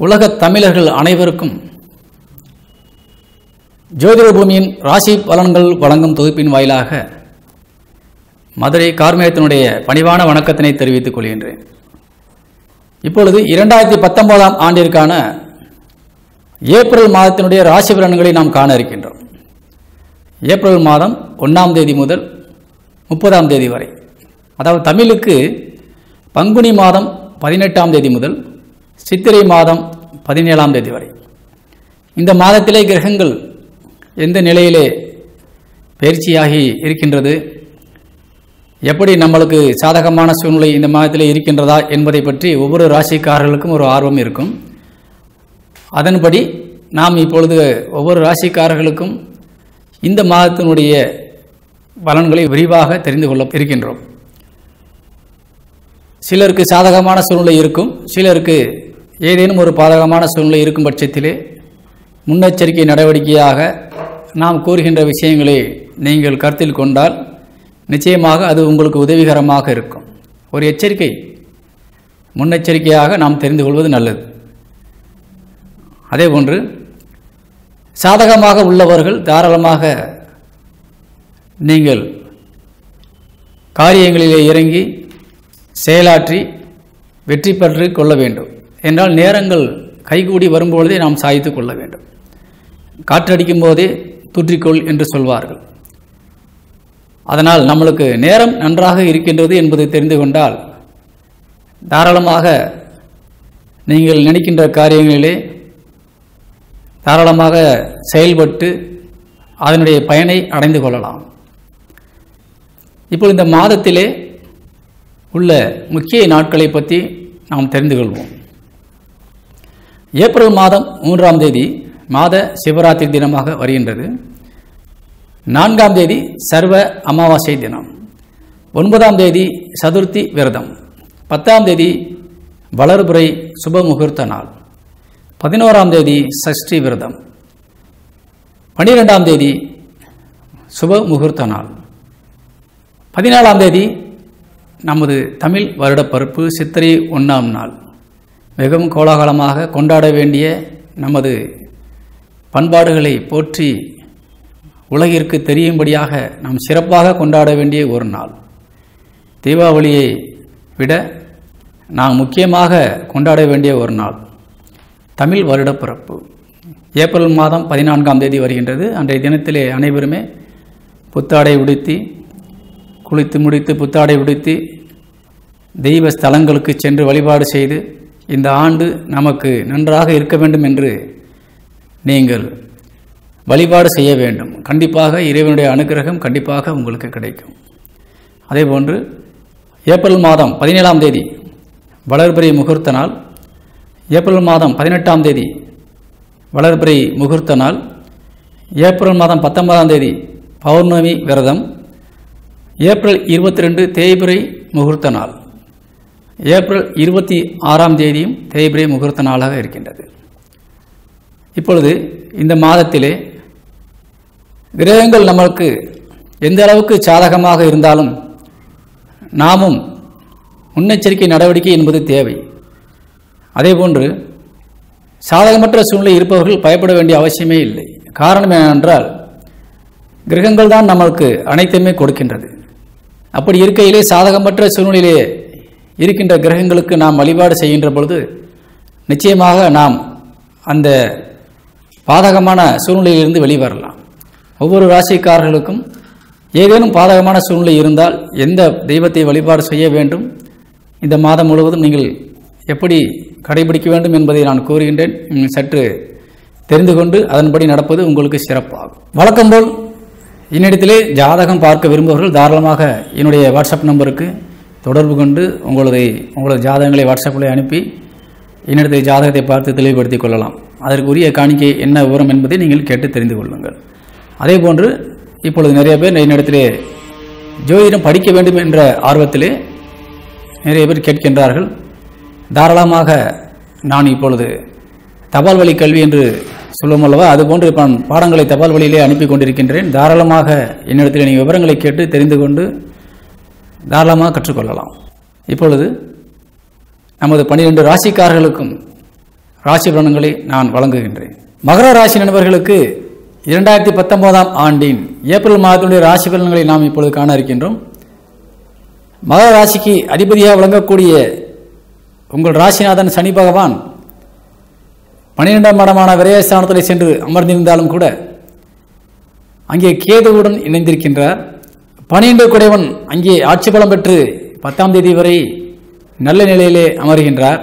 உலகத் தமிழர்கள் அனைவருக்கும் ஜோதிட பூமியின் ராசி பலன்கள் வழங்கும் தொகுப்பின் வாயிலாக மதுரை கார்மேகத்தினுடைய பணிவான வணக்கத்தினை தெரிவித்துக் கொள்கின்றேன். இப்பொழுது இரண்டாயிரத்தி பத்தொன்பதாம் ஆண்டிற்கான ஏப்ரல் மாதத்தினுடைய ராசி பலன்களை நாம் காண இருக்கின்றோம். ஏப்ரல் மாதம் ஒன்றாம் தேதி முதல் முப்பதாம் தேதி வரை. அதாவது தமிழுக்கு பங்குனி மாதம் பதினெட்டாம் தேதி முதல் சித்திரை மாதம் பதினேழாம் தேதி வரை. இந்த மாதத்திலே கிரகங்கள் எந்த நிலையிலே பயிற்சியாகி இருக்கின்றது? எப்படி நம்மளுக்கு சாதகமான சூழ்நிலை இந்த மாதத்திலே இருக்கின்றதா என்பதை பற்றி ஒவ்வொரு ராசிக்காரர்களுக்கும் ஒரு ஆர்வம் இருக்கும். அதன்படி நாம் இப்பொழுது ஒவ்வொரு ராசிக்காரர்களுக்கும் இந்த மாதத்தினுடைய பலன்களை விரிவாக தெரிந்து கொள்ள இருக்கின்றோம். சிலருக்கு சாதகமான சூழ்நிலை இருக்கும் சிலருக்கு ஏதேனும் ஒரு பாதகமான சூழ்நிலை இருக்கும் பட்சத்திலே முன்னெச்சரிக்கை நடவடிக்கையாக நாம் கூறுகின்ற விஷயங்களை நீங்கள் கருத்தில் கொண்டால் நிச்சயமாக அது உங்களுக்கு உதவிகரமாக இருக்கும். ஒரு எச்சரிக்கை முன்னெச்சரிக்கையாக நாம் தெரிந்து கொள்வது நல்லது. அதேபோன்று சாதகமாக உள்ளவர்கள் தாராளமாக நீங்கள் காரியங்களிலே இறங்கி செயலாற்றி வெற்றி பெற்று கொள்ள வேண்டும். என்றால் நேரங்கள் கைகூடி வரும்பொழுதே நாம் சாய்த்து கொள்ள வேண்டும். காற்றடிக்கும் போதே தூற்றிக்கொள் என்று சொல்வார்கள். அதனால் நம்மளுக்கு நேரம் நன்றாக இருக்கின்றது என்பது தெரிந்து கொண்டால் தாராளமாக நீங்கள் நினைக்கின்ற காரியங்களிலே தாராளமாக செயல்பட்டு அதனுடைய பயனை அடைந்து கொள்ளலாம். இப்போ இந்த மாதத்திலே உள்ள முக்கிய நாட்களை பற்றி நாம் தெரிந்து கொள்வோம். ஏப்ரல் மாதம் மூன்றாம் தேதி மாத சிவராத்திரி தினமாக வருகின்றது. நான்காம் தேதி சர்வ அமாவாசை தினம். ஒன்பதாம் தேதி சதுர்த்தி விரதம். பத்தாம் தேதி வளர்புரை சுப முகூர்த்த நாள். பதினோராம் தேதி சஷ்டி விரதம். பன்னிரெண்டாம் தேதி சுப முகூர்த்த நாள். பதினாலாம் தேதி நமது தமிழ் வருடப்பருப்பு சித்திரை ஒன்றாம் நாள். மிகவும் கோலாகலமாக கொண்டாட வேண்டிய நமது பண்பாடுகளை போற்றி உலகிற்கு தெரியும்படியாக நாம் சிறப்பாக கொண்டாட வேண்டிய ஒரு நாள். தீபாவளியை விட நாம் முக்கியமாக கொண்டாட வேண்டிய ஒரு நாள். தமிழ் வருடப்பிறப்பு ஏப்ரல் மாதம் பதினான்காம் தேதி வருகின்றது. அன்றைய தினத்திலே அனைவருமே புத்தாடை உடுத்தி குளித்து முடித்து புத்தாடை உடுத்தி தெய்வ ஸ்தலங்களுக்கு சென்று வழிபாடு செய்து இந்த ஆண்டு நமக்கு நன்றாக இருக்க வேண்டும் என்று நீங்கள் வழிபாடு செய்ய வேண்டும். கண்டிப்பாக இறைவனுடைய அனுகிரகம் கண்டிப்பாக உங்களுக்கு கிடைக்கும். அதேபோன்று ஏப்ரல் மாதம் பதினேழாம் தேதி வளர்பிறை முகூர்த்த நாள். ஏப்ரல் மாதம் பதினெட்டாம் தேதி வளர்பிறை முகூர்த்த நாள். ஏப்ரல் மாதம் பத்தொன்பதாம் தேதி பௌர்ணமி விரதம். ஏப்ரல் இருபத்தி ரெண்டு தேய்பிரை முகூர்த்த நாள். ஏப்ரல் இருபத்தி ஆறாம் தேதியும் தேய்பிரை முகூர்த்த நாளாக இருக்கின்றது. இப்பொழுது இந்த மாதத்திலே கிரகங்கள் நம்மளுக்கு எந்த அளவுக்கு சாதகமாக இருந்தாலும் நாமும் முன்னெச்சரிக்கை நடவடிக்கை என்பது தேவை. அதேபோன்று சாதகமற்ற சூழ்நிலை இருப்பவர்கள் பயப்பட வேண்டிய அவசியமே இல்லை. காரணம் என்னவென்றால் கிரகங்கள் தான் நம்மளுக்கு அனைத்துமே கொடுக்கின்றது. அப்படி இருக்கையிலே சாதகமற்ற சூழ்நிலையிலே இருக்கின்ற கிரகங்களுக்கு நாம் வழிபாடு செய்கின்ற பொழுது நிச்சயமாக நாம் அந்த பாதகமான சூழ்நிலையிலிருந்து வெளிவரலாம். ஒவ்வொரு ராசிக்காரர்களுக்கும் ஏதேனும் பாதகமான சூழ்நிலை இருந்தால் எந்த தெய்வத்தை வழிபாடு செய்ய வேண்டும்? இந்த மாதம் முழுவதும் நீங்கள் எப்படி கடைபிடிக்க வேண்டும் என்பதை நான் கூறுகின்றேன். சற்று தெரிந்து கொண்டு அதன்படி நடப்பது உங்களுக்கு சிறப்பாகும். வழக்கம்போல் என்னிடத்திலே ஜாதகம் பார்க்க விரும்புபவர்கள் தாராளமாக என்னுடைய வாட்ஸ்அப் நம்பருக்கு தொடர்பு கொண்டு உங்களது உங்களது ஜாதகங்களை வாட்ஸ்அப்பில் அனுப்பி என்னிடத்தை ஜாதகத்தை பார்த்து தெளிவுபடுத்திக் கொள்ளலாம். அதற்குரிய காணிக்கை என்ன விவரம் என்பதை நீங்கள் கேட்டு தெரிந்து கொள்ளுங்கள். அதே போன்று இப்பொழுது நிறைய பேர் என்னிடத்திலே ஜோதிடம் படிக்க வேண்டும் என்ற ஆர்வத்திலே நிறைய பேர் கேட்கின்றார்கள். தாராளமாக நான் இப்பொழுது தபால் வழி கல்வி என்று சொல்லும் அல்லவா அதுபோன்று நான் பாடங்களை தபால் வழியிலே அனுப்பி கொண்டிருக்கின்றேன். தாராளமாக என்னிடத்தில் நீங்கள் விவரங்களை கேட்டு தெரிந்து கொண்டு தாராளமாக கற்றுக்கொள்ளலாம். இப்பொழுது நமது பன்னிரெண்டு ராசிக்காரர்களுக்கும் ராசி பலன்களை நான் வழங்குகின்றேன். மகர ராசி நண்பர்களுக்கு இரண்டாயிரத்தி பத்தொன்பதாம் ஆண்டின் ஏப்ரல் மாதத்தினுடைய ராசி பலன்களை நாம் இப்பொழுது காண இருக்கின்றோம். மகர ராசிக்கு அதிபதியாக விளங்கக்கூடிய உங்கள் ராசிநாதன் சனி பகவான் பன்னிரெண்டாம் இடமான விரயஸ்தானத்தில் சென்று அமர்ந்திருந்தாலும் கூட அங்கே கேதுவுடன் இணைந்திருக்கின்றார். பனிரெண்டு குடைவன் அங்கே ஆட்சி பலம் பெற்று பத்தாம் தேதி வரை நல்ல நிலையிலே அமர்கின்றார்.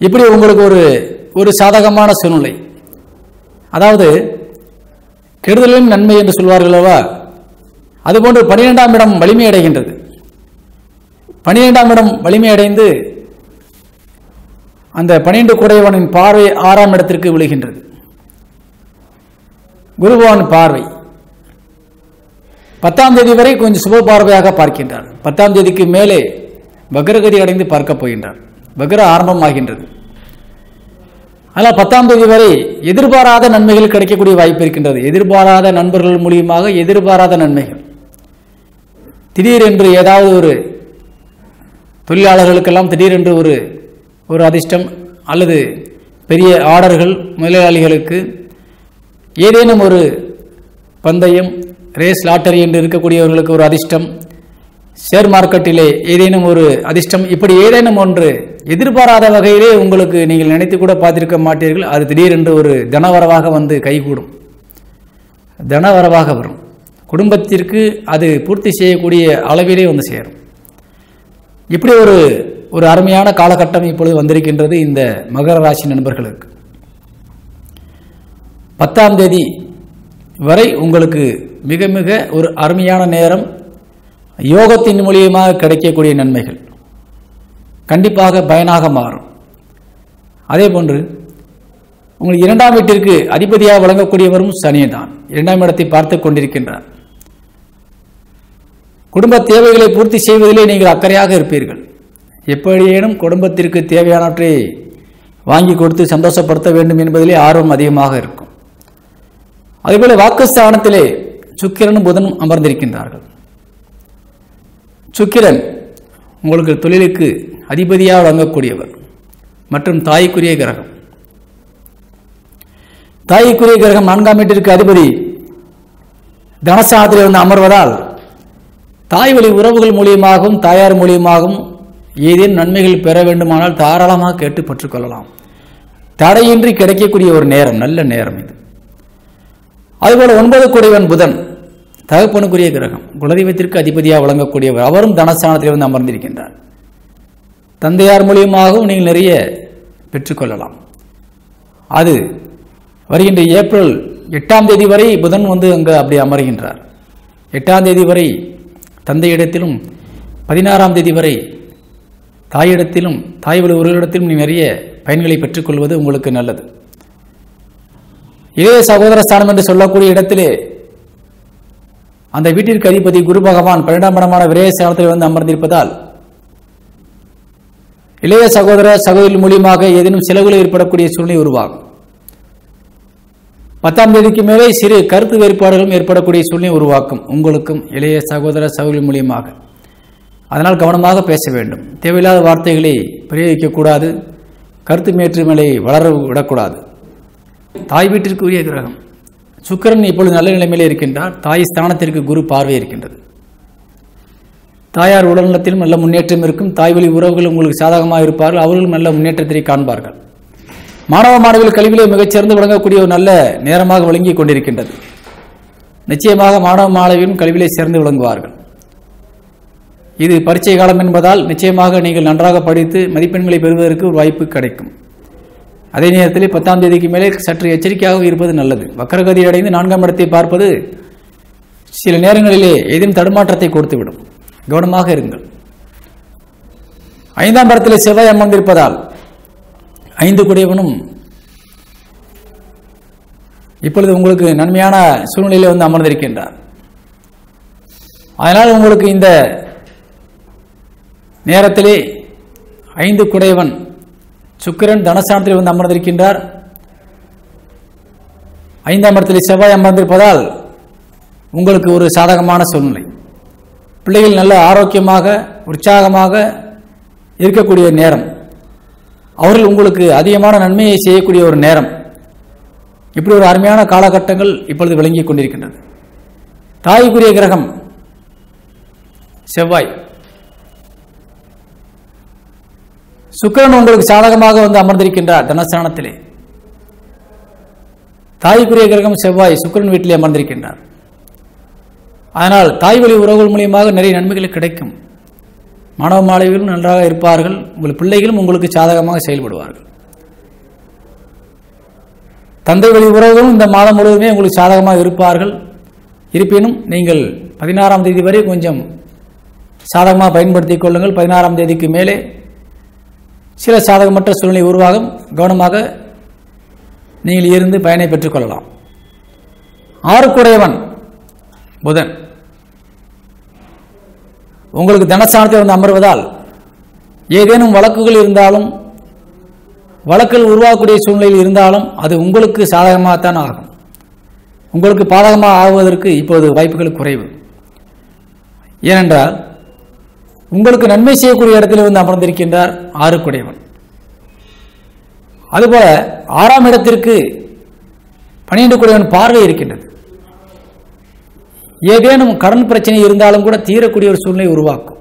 இப்படி உங்களுக்கு ஒரு ஒரு சாதகமான சூழ்நிலை. அதாவது கெடுதலின் நன்மை என்று சொல்வார்கள் அல்லவா? அதுபோன்று பனிரெண்டாம் இடம் வலிமை அடைகின்றது. பனிரெண்டாம் இடம் வலிமை அடைந்து அந்த பனிரெண்டு குடையவனின் பார்வை ஆறாம் இடத்திற்கு விழுகின்றது. குருபவன் பார்வை. பத்தாம் தேதி வரை கொஞ்சம் சுப பார்வையாக பார்க்கின்றார். பத்தாம் தேதிக்கு மேலே வக்ரகதி அடைந்து பார்க்கப் போகின்றார். வக்ர ஆரம்பமாகின்றது. ஆனால் பத்தாம் தேதி வரை எதிர்பாராத நன்மைகள் கிடைக்கக்கூடிய வாய்ப்பு இருக்கின்றது. எதிர்பாராத நண்பர்கள் மூலியமாக எதிர்பாராத நன்மைகள். திடீரென்று ஏதாவது ஒரு தொழிலாளர்களுக்கெல்லாம் திடீரென்று ஒரு ஒரு அதிர்ஷ்டம் அல்லது பெரிய ஆர்டர்கள் முதலாளிகளுக்கு ஏதேனும் ஒரு பந்தயம் ரேஸ் லாட்டரி என்று இருக்கக்கூடியவர்களுக்கு ஒரு அதிர்ஷ்டம். ஷேர் மார்க்கெட்டிலே ஏதேனும் ஒரு அதிர்ஷ்டம் இப்படி ஏதேனும் ஒன்று எதிர்பாராத வகையிலே உங்களுக்கு நீங்கள் நினைத்து கூட பார்த்திருக்க மாட்டீர்கள். அது திடீரென்று ஒரு தனவரவாக வந்து கைகூடும். தனவரவாக வரும். குடும்பத்திற்கு அது பூர்த்தி செய்யக்கூடிய அளவிலே வந்து சேரும். இப்படி ஒரு ஒரு அருமையான காலகட்டம் இப்பொழுது வந்திருக்கின்றது இந்த மகர ராசி நண்பர்களுக்கு. பத்தாம் தேதி வரை உங்களுக்கு மிக மிக ஒரு அருமையான நேரம் யோகத்தின் மூலியமாக கிடைக்கக்கூடிய நன்மைகள். கண்டிப்பாக பயனாக மாறும். அதே போன்று உங்கள் இரண்டாம் வீட்டிற்கு அதிபதியாக வழங்கக்கூடியவரும் சனியே தான் இரண்டாம் இடத்தை பார்த்து கொண்டிருக்கின்றார். குடும்ப தேவைகளை பூர்த்தி செய்வதிலே நீங்கள் அக்கறையாக இருப்பீர்கள். எப்படியேனும் குடும்பத்திற்கு தேவையானவற்றை வாங்கி கொடுத்து சந்தோஷப்படுத்த வேண்டும் என்பதிலே ஆர்வம் அதிகமாக இருக்கும். அதேபோல வாக்குஸ்தானத்திலே சுக்கிரனும் புதனும் அமர்ந்திருக்கின்றார்கள். சுக்கிரன் உங்களுக்கு தொழிலுக்கு அதிபதியாக வழங்கக்கூடியவர் மற்றும் தாய்க்குரிய கிரகம். தாய்க்குரிய கிரகம் நான்காம் வீட்டிற்கு அதிபதி தனசாதத்தில் இருந்து அமர்வதால் தாய் வழி உறவுகள் மூலியமாகவும் தாயார் மூலியமாகவும் ஏதேனும் நன்மைகள் பெற வேண்டுமானால் தாராளமாக கேட்டு பெற்றுக்கொள்ளலாம் தடையின்றி கிடைக்கக்கூடிய ஒரு நேரம் நல்ல நேரம் இது. அதுபோல் ஒன்பது குடைவன் புதன் தகப்பனுக்குரிய கிரகம் குலதெய்வத்திற்கு அதிபதியாக வழங்கக்கூடியவர் அவரும் தனஸ்தானத்தில் வந்து அமர்ந்திருக்கின்றார். தந்தையார் மூலியமாகவும் நீங்கள் நிறைய பெற்றுக்கொள்ளலாம். அது வருகின்ற ஏப்ரல் எட்டாம் தேதி வரை புதன் வந்து அங்கே அப்படி அமர்கின்றார். எட்டாம் தேதி வரை தந்தையிடத்திலும் பதினாறாம் தேதி வரை தாயிடத்திலும் தாய் வழி உறவிடத்திலும் நீ நிறைய பயன்களை பெற்றுக்கொள்வது உங்களுக்கு நல்லது. இளைய சகோதர ஸ்தானம் என்று சொல்லக்கூடிய இடத்திலே அந்த வீட்டிற்கு அதிபதி குரு பகவான் பன்னெண்டாம் இடமான விரயஸ்தானத்தில் வந்து அமர்ந்திருப்பதால் இளைய சகோதர சகோதரி மூலியமாக ஏதேனும் செலவுகள் ஏற்படக்கூடிய சூழ்நிலை உருவாகும். பத்தாம் தேதிக்கு மேலே சிறு கருத்து வேறுபாடுகளும் ஏற்படக்கூடிய சூழ்நிலை உருவாக்கும் உங்களுக்கும் இளைய சகோதர சகோதரி மூலியமாக. அதனால் கவனமாக பேச வேண்டும். தேவையில்லாத வார்த்தைகளை பிரயோகிக்கக்கூடாது. கருத்து மேற்றுமையை வளர விடக்கூடாது. தாய் வீட்டிற்குரிய கிரகம் சுக்கிரன் இப்பொழுது நல்ல நிலைமையிலே இருக்கின்றார். தாய் ஸ்தானத்திற்கு குரு பார்வை இருக்கின்றது. தாயார் உடல்நலத்திலும் நல்ல முன்னேற்றம் இருக்கும். தாய் வழி உறவுகள் உங்களுக்கு சாதகமாக இருப்பார்கள். அவர்களும் நல்ல முன்னேற்றத்தை காண்பார்கள். மாணவ மாணவிகள் கல்வியிலே மிகச்சிறந்து விளங்கக்கூடிய ஒரு நல்ல நேரமாக விளங்கி கொண்டிருக்கின்றது. நிச்சயமாக மாணவ மாணவியும் கல்வியிலே சிறந்து விளங்குவார்கள். இது பரீட்சை காலம் என்பதால் நிச்சயமாக நீங்கள் நன்றாக படித்து மதிப்பெண்களை பெறுவதற்கு ஒரு வாய்ப்பு கிடைக்கும். அதே நேரத்தில் பத்தாம் தேதிக்கு மேலே சற்று எச்சரிக்கையாக இருப்பது நல்லது. வக்கரகதி அடைந்து நான்காம் இடத்தை பார்ப்பது சில நேரங்களிலே ஏதேனும் தடுமாற்றத்தை கொடுத்துவிடும். கவனமாக இருங்கள். ஐந்தாம் இடத்திலே செவ்வாய் அமர்ந்திருப்பதால் ஐந்து குடையவனும் இப்பொழுது உங்களுக்கு நன்மையான சூழ்நிலையில் வந்து அமர்ந்திருக்கின்றார். அதனால் உங்களுக்கு இந்த நேரத்திலே ஐந்து குடையவன் சுக்கிரன் தனஸ்தானத்தில் வந்து அமர்ந்திருக்கின்றார். ஐந்தாம் இடத்தில் செவ்வாய் அமர்ந்திருப்பதால் உங்களுக்கு ஒரு சாதகமான சூழ்நிலை. பிள்ளைகள் நல்ல ஆரோக்கியமாக உற்சாகமாக இருக்கக்கூடிய நேரம். அவர்கள் உங்களுக்கு அதிகமான நன்மையை செய்யக்கூடிய ஒரு நேரம். இப்படி ஒரு அருமையான காலகட்டங்கள் இப்பொழுது விளங்கிக் கொண்டிருக்கின்றது. தாய்க்குரிய கிரகம் செவ்வாய். சுக்கிரன் உங்களுக்கு சாதகமாக வந்து அமர்ந்திருக்கின்றார் தனஸ்தானத்திலே. தாய்க்குரிய கிரகம் செவ்வாய் சுக்கிரன் வீட்டிலே அமர்ந்திருக்கின்றார். அதனால் தாய் வழி உறவுகள் மூலியமாக நிறைய நன்மைகள் கிடைக்கும். மாணவ மாணவிகளும் நன்றாக இருப்பார்கள். உங்கள் பிள்ளைகளும் உங்களுக்கு சாதகமாக செயல்படுவார்கள். தந்தை வழி உறவுகளும் இந்த மாதம் முழுவதுமே உங்களுக்கு சாதகமாக இருப்பார்கள். இருப்பினும் நீங்கள் பதினாறாம் தேதி வரை கொஞ்சம் சாதகமாக பயன்படுத்திக் கொள்ளுங்கள். பதினாறாம் தேதிக்கு மேலே சில சாதகமற்ற சூழ்நிலை உருவாகும். கவனமாக நீங்கள் இருந்து பயனை பெற்றுக்கொள்ளலாம். ஆறுக்குடையவன் புதன். உங்களுக்கு தனஸ்தானத்தில் வந்து அமர்வதால் ஏதேனும் வழக்குகள் இருந்தாலும் வழக்குகள் உருவாகக்கூடிய சூழ்நிலையில் இருந்தாலும் அது உங்களுக்கு சாதகமாகத்தான் ஆகும். உங்களுக்கு பாதகமாக ஆகுவதற்கு இப்போது வாய்ப்புகள் குறைவு. ஏனென்றால் உங்களுக்கு நன்மை செய்யக்கூடிய இடத்தில் வந்து அமர்ந்திருக்கின்றார் ஆறுக்குடையவன். அதுபோல ஆறாம் இடத்திற்கு பன்னிரண்டு குடையவன் பார்வை இருக்கின்றது. ஏதேனும் கடன் பிரச்சனை இருந்தாலும் கூட தீரக்கூடிய ஒரு சூழ்நிலை உருவாக்கும்.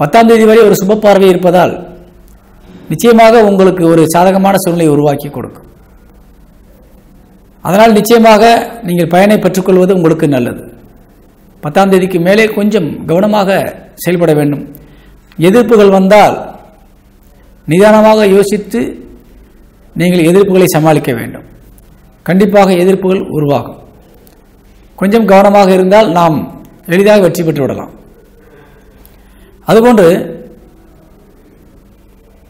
பத்தாம் தேதி வரை ஒரு சுப பார்வை இருப்பதால் நிச்சயமாக உங்களுக்கு ஒரு சாதகமான சூழ்நிலை உருவாக்கி கொடுக்கும். அதனால் நிச்சயமாக நீங்கள் பயனை பெற்றுக்கொள்வது உங்களுக்கு நல்லது. பத்தாம் தேதிக்கு மேலே கொஞ்சம் கவனமாக செயல்பட வேண்டும். எதிர்ப்புகள் வந்தால் நிதானமாக யோசித்து நீங்கள் எதிர்ப்புகளை சமாளிக்க வேண்டும். கண்டிப்பாக எதிர்ப்புகள் உருவாகும். கொஞ்சம் கவனமாக இருந்தால் நாம் எளிதாக வெற்றி பெற்று விடலாம். அதுபோன்று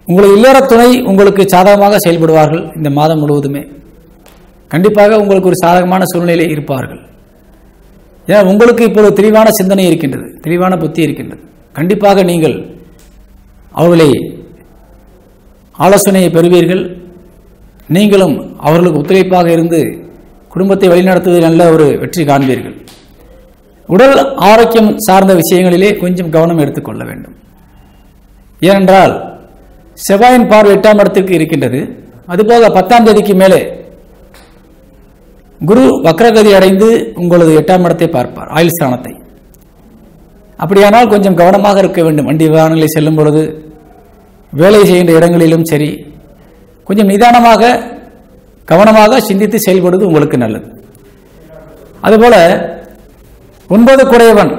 உங்களை இல்லற துணை உங்களுக்கு சாதகமாக செயல்படுவார்கள் இந்த மாதம் முழுவதுமே. கண்டிப்பாக உங்களுக்கு ஒரு சாதகமான சூழ்நிலையில் இருப்பார்கள். ஏன்னா உங்களுக்கு இப்போது தெளிவான சிந்தனை இருக்கின்றது தெளிவான புத்தி இருக்கின்றது. கண்டிப்பாக நீங்கள் அவர்களை ஆலோசனையை பெறுவீர்கள். நீங்களும் அவர்களுக்கு ஒத்துழைப்பாக இருந்து குடும்பத்தை வழிநடத்துவதில் நல்ல ஒரு வெற்றி காண்பீர்கள். உடல் ஆரோக்கியம் சார்ந்த விஷயங்களிலே கொஞ்சம் கவனம் எடுத்துக்கொள்ள வேண்டும். ஏனென்றால் செவ்வாயின் பார்வை எட்டாம் இடத்திற்கு இருக்கின்றது. அதுபோக பத்தாம் தேதிக்கு மேலே குரு வக்ரகதி அடைந்து உங்களது எட்டாம் இடத்தை பார்ப்பார் ஆயுள் ஸ்தானத்தை அப்படியானால் கொஞ்சம் கவனமாக இருக்க வேண்டும். வண்டி வாகனங்களில் செல்லும் பொழுது வேலை செய்கின்ற இடங்களிலும் சரி கொஞ்சம் நிதானமாக கவனமாக சிந்தித்து செயல்படுவது உங்களுக்கு நல்லது. அதுபோல ஒன்பது குறையவன்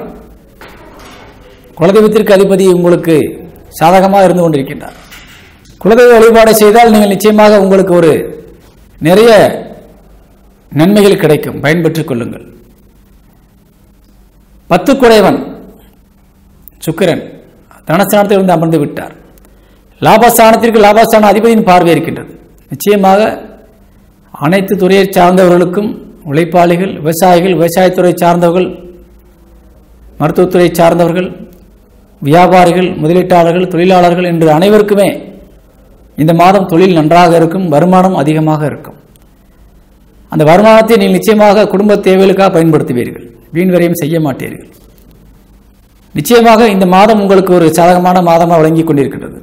குலதெய்வத்திற்கு அதிபதி உங்களுக்கு சாதகமாக இருந்து கொண்டிருக்கின்றார். குலதெய்வ வழிபாடு செய்தால் நீங்கள் நிச்சயமாக உங்களுக்கு ஒரு நிறைய நன்மைகள் கிடைக்கும். பயன்பெற்றுக் கொள்ளுங்கள். பத்து குறைவன் சுக்கிரன் தனஸ்தானத்தில் இருந்து அமர்ந்து விட்டார். லாபஸ்தானத்திற்கு லாபஸ்தான அதிபதியின் பார்வை இருக்கின்றது. நிச்சயமாக அனைத்து துறையை சார்ந்தவர்களுக்கும் உழைப்பாளிகள் விவசாயிகள் விவசாயத்துறை சார்ந்தவர்கள் மருத்துவத்துறை சார்ந்தவர்கள் வியாபாரிகள் முதலீட்டாளர்கள் தொழிலாளர்கள் என்று அனைவருக்குமே இந்த மாதம் தொழில் நன்றாக இருக்கும் வருமானம் அதிகமாக இருக்கும். அந்த வருமானத்தை நீங்கள் நிச்சயமாக குடும்ப தேவைகளுக்காக பயன்படுத்துவீர்கள். வீண் வரையும் செய்ய மாட்டீர்கள். நிச்சயமாக இந்த மாதம் உங்களுக்கு ஒரு சாதகமான மாதமாக வழங்கி கொண்டிருக்கின்றது.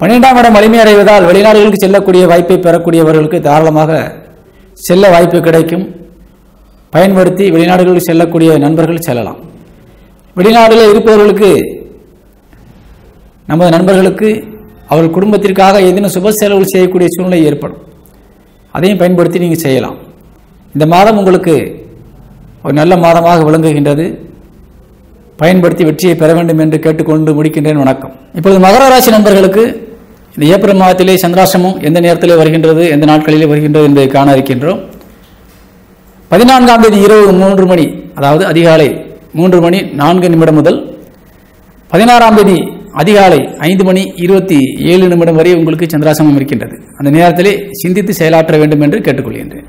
பன்னிரெண்டாம் இடம் வலிமை அடைவதால் வெளிநாடுகளுக்கு செல்லக்கூடிய வாய்ப்பை பெறக்கூடியவர்களுக்கு தாராளமாக செல்ல வாய்ப்பு கிடைக்கும். பயன்படுத்தி வெளிநாடுகளுக்கு செல்லக்கூடிய நண்பர்கள் செல்லலாம். வெளிநாடுகளில் இருப்பவர்களுக்கு நமது நண்பர்களுக்கு அவர்கள் குடும்பத்திற்காக ஏதேனும் சுப செலவு செய்யக்கூடிய சூழ்நிலை ஏற்படும். அதையும் பயன்படுத்தி நீங்கள் செய்யலாம். இந்த மாதம் உங்களுக்கு ஒரு நல்ல மாதமாக விளங்குகின்றது. பயன்படுத்தி வெற்றியை பெற வேண்டும் என்று கேட்டுக்கொண்டு முடிக்கின்றேன் வணக்கம். இப்பொழுது மகர ராசி நண்பர்களுக்கு இந்த ஏப்ரல் மாதத்திலே சந்திராசிரமம் எந்த நேரத்திலே வருகின்றது எந்த நாட்களிலே வருகின்றது என்பதை காண இருக்கின்றோம். பதினான்காம் தேதி இரவு மூன்று மணி அதாவது அதிகாலை மூன்று மணி நான்கு நிமிடம் முதல் பதினாறாம் தேதி அதிகாலை ஐந்து மணி இருபத்தி ஏழு நிமிடம் வரை உங்களுக்கு சந்திராசமம் இருக்கின்றது. அந்த நேரத்திலே சிந்தித்து செயலாற்ற வேண்டும் என்று கேட்டுக்கொள்கின்றேன்.